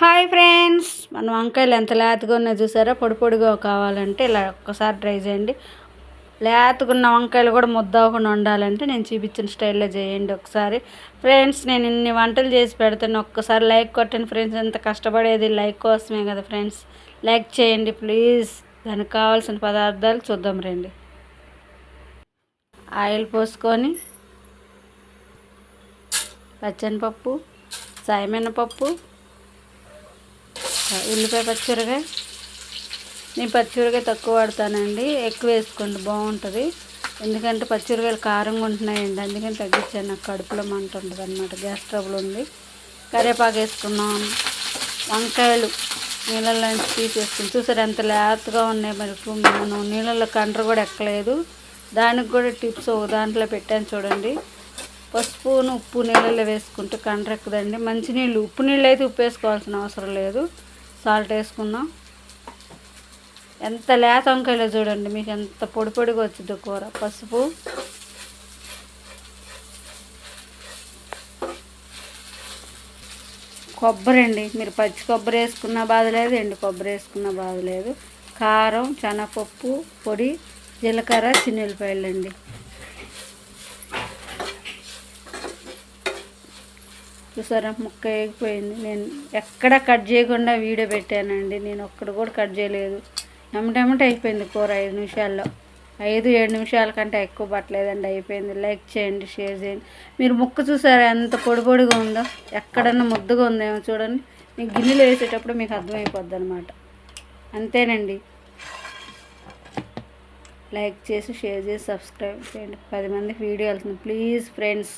Hi friends మన వంకాయలు ఎంత లేతగా ఉన్నాయో చూసారా? పొడి పొడిగా కావాలంటే ఇలా ఒక్కసారి ట్రై చేయండి. లేతగా ఉన్న వంకాయలు కూడా ముద్ద అవ్వకుండా ఉండాలంటే నేను చూపించిన స్టైల్లో చేయండి ఒకసారి. ఫ్రెండ్స్ నేను ఇన్ని వంటలు చేసి పెడతాను ఒక్కసారి లైక్ కొట్టండి ఫ్రెండ్స్. ఎంత కష్టపడేది లైక్ కోసమే కదా ఫ్రెండ్స్. లైక్ చేయండి ప్లీజ్. దానికి కావాల్సిన పదార్థాలు చూద్దాం రండి. ఆయిల్ పోసుకొని పచ్చనిపప్పు సాయమినపప్పు ఉల్లిపాయ పచ్చిమిరకాయ. నేను పచ్చిమిరకాయ తక్కువ వాడతానండి. ఎక్కువ వేసుకోండి బాగుంటుంది. ఎందుకంటే పచ్చిమిరకాయలు కారంగా ఉంటున్నాయండి. అందుకని తగ్గించాను. నాకు కడుపులో మంట ఉంటుంది అనమాట గ్యాస్ ట్రబుల్ ఉంది. కరివేపాకు వేసుకున్నాం వంకాయలు నీళ్ళల్లో నుంచి తీసేసుకుని చూసారు ఎంత లేతగా ఉన్నాయి మరి మనం నీళ్ళల్లో కండ్ర కూడా ఎక్కలేదు. దానికి కూడా టిప్స్ ఒక దాంట్లో పెట్టాను చూడండి. పసుపును ఉప్పు నీళ్ళల్లో వేసుకుంటే కండ్ర మంచి మంచినీళ్ళు ఉప్పు నీళ్ళు అయితే ఉప్పు వేసుకోవాల్సిన అవసరం లేదు. సాల్ట్ వేసుకుందాం. ఎంత లేత వంకాయలో చూడండి మీకు ఎంత పొడి పొడిగా వచ్చింది కూర. పసుపు. కొబ్బరి అండి మీరు పచ్చి కొబ్బరి వేసుకున్న బాధ లేదు ఎండు కొబ్బరి వేసుకున్న బాధ లేదు. కారం శనగపప్పు పొడి జీలకర్ర చిన్నెల్లిపాయలు అండి చూసారా ముక్క వేగిపోయింది. నేను ఎక్కడ కట్ చేయకుండా వీడియో పెట్టానండి. నేను ఒక్కడ కూడా కట్ చేయలేదు. ఎమటెమట అయిపోయింది కూర ఐదు నిమిషాల్లో. ఐదు ఏడు నిమిషాల కంటే ఎక్కువ పట్టలేదండి. అయిపోయింది. లైక్ చేయండి షేర్ చేయండి. మీరు ముక్క చూసారా ఎంత పొడి పొడిగా ఉందో. ఎక్కడన్నా ముద్దగా ఉందేమో చూడండి. మీకు గిన్నెలు వేసేటప్పుడు మీకు అర్థమైపోద్ది అనమాట అంతేనండి. లైక్ చేసి షేర్ చేసి సబ్స్క్రైబ్ చేయండి. పది మందికి వీడియో వెళ్తుంది. Please friends.